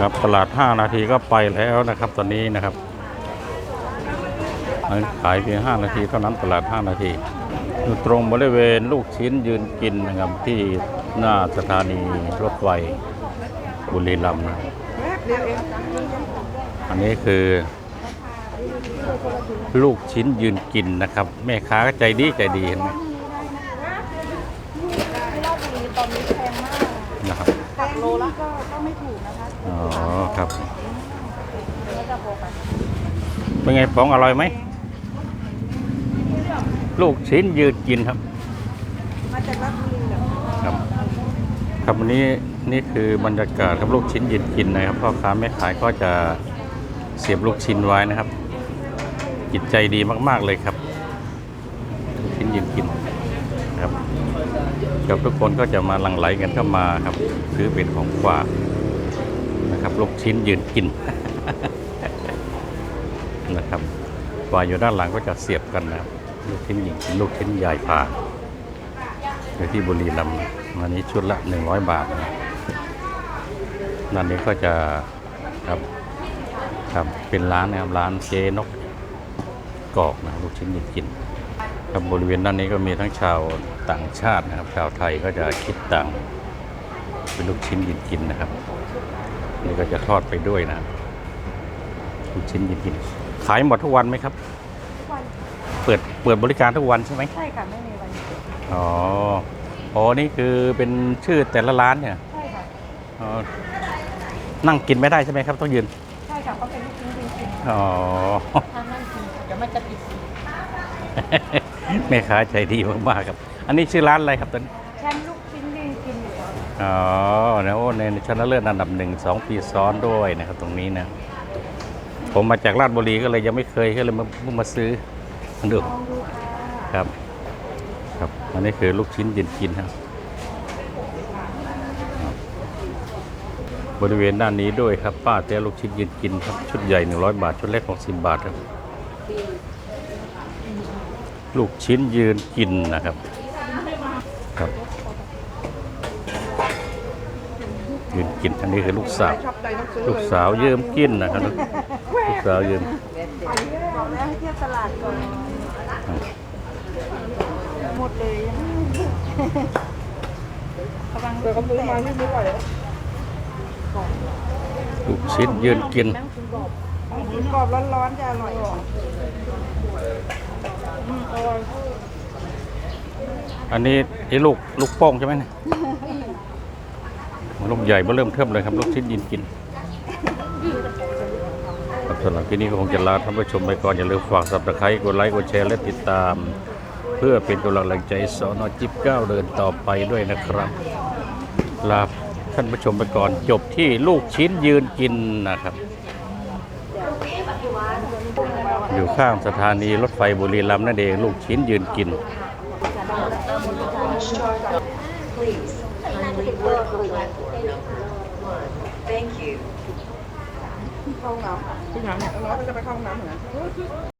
ครับตลาด 5 นาทีก็ไปแล้วนะครับ ตอนนี้นะครับขายเพียง 5 นาทีเท่านั้นตลาด 5 นาที อยู่ตรงบริเวณลูกชิ้นยืนกินนะครับที่หน้าสถานีรถไฟบุรีรัมย์นะอันนี้คือลูกชิ้นยืนกินนะครับ แม่ค้าใจดีใจดีเห็นไหมนะครับ โลละก็ก็ไม่ถูกนะคะอ๋อครับ แล้วจะบอกกันเป็นไงของอร่อยไหม ลูกชิ้นยืนกินครับ มาจากราชบุรีเหรอครับครับวันนี้นี่คือบรรยากาศครับลูกชิ้นยืนกินนะครับพ่อค้าแม่ขายก็จะเสียบลูกชิ้นไว้นะครับ จิตใจดีมาก ๆ เลยครับ ลูกชิ้นยืนกินครับ กับทุกคนก็จะมาหลั่งไหลกันเข้ามาครับ ซื้อเป็นของฝากนะครับลูกชิ้นยืนกินนะครับวางอยู่ด้านหลังก็จะเสียบกันนะครับลูกชิ้นยืนกินลูกชิ้นใหญ่ผ่าอยู่ที่บุรีรัมย์อันนี้ชุดละ 100 บาทนะนั่นนี้ก็จะครับครับเป็นร้านนะครับร้านเจนกกอกนะลูกชิ้นยืนกิน ครับบริเวณด้านนี้ก็มีทั้งชาวต่างชาตินะครับ ชาวไทยก็จะคิดต่างเป็นลูกชิ้นยืนกินนะครับ นี่ก็จะทอดไปด้วยนะครับลูกชิ้นยืนกินขายหมดทุกวันไหมครับทุกวันเปิดเปิดบริการทุกวันใช่ไหมใช่ค่ะไม่มีวันหยุดอ๋ออ๋อนี่คือเป็นชื่อแต่ละร้านเนี่ยใช่ค่ะอ๋อนั่งกินไม่ได้ใช่ไหมครับ ต้องยืนใช่ค่ะเพราะเป็นลูกชิ้นจริงอ๋อๆถ้านั่งกินเดี๋ยวมันจะติดสี แม่ค้าใจดีมากๆครับ อันนี้ชื่อร้านอะไรครับตอนนี้แชมป์ลูกชิ้นยืนกินอยู่แล้วอ๋อนะโอ้ในชนะเลิศอันดับหนึ่งสองปีซ้อนด้วยนะครับ ตรงนี้นะ ผมมาจากราชบุรีก็เลยยังไม่เคยก็เลยมาเพิ่งมาซื้อมาดูลองดูค่ะครับ ครับ อันนี้คือลูกชิ้นยืนกินครับครับ บริเวณด้านนี้ด้วยครับ ป้าเต้ลูกชิ้นยืนกินครับ ชุดใหญ่ 100 บาท ชุดเล็ก60บาทครับ ลูกชิ้นยืนกินนะครับครับ ยืนกินอันนี้คือลูกสาว ลูกสาวยืมกินนะครับ ลูกสาวยืมบอกแล้วให้เที่ยวตลาดก่อนหมดเลยกำลังเดี๋ยวก็ซื้อมาไม่รู้ว่าลูกชิ้นยืนกิน ของคุณกรอบร้อนๆจะอร่อยอืมอร่อยอันนี้ไอ้ลูกลูกโป้งใช่ไหมเนี่ยลูกใหญ่เบ่เริ่มเทิมเลยครับลูกชิ้นยืนกินครับสำหรับที่นี้ก็คงจะลาท่านผู้ชมไปก่อน อย่าลืมฝากสับตะไคร้กดไลค์กดแชร์และติดตาม เพื่อเป็นกำลังใจสอนอจิบเก้าเดินต่อไปด้วยนะครับ ลาท่านผู้ชมไปก่อนจบที่ลูกชิ้นยืนกินนะครับ อยู่ข้างสถานีรถไฟบุรีรัมย์นั่นเองลูกชิ้นยืนกิน Please, kindly work on platform number one. Thank you. เข้าห้องน้ำที่น้ำเนี่ยเราจะไปเข้าห้องน้ำเหมือนกัน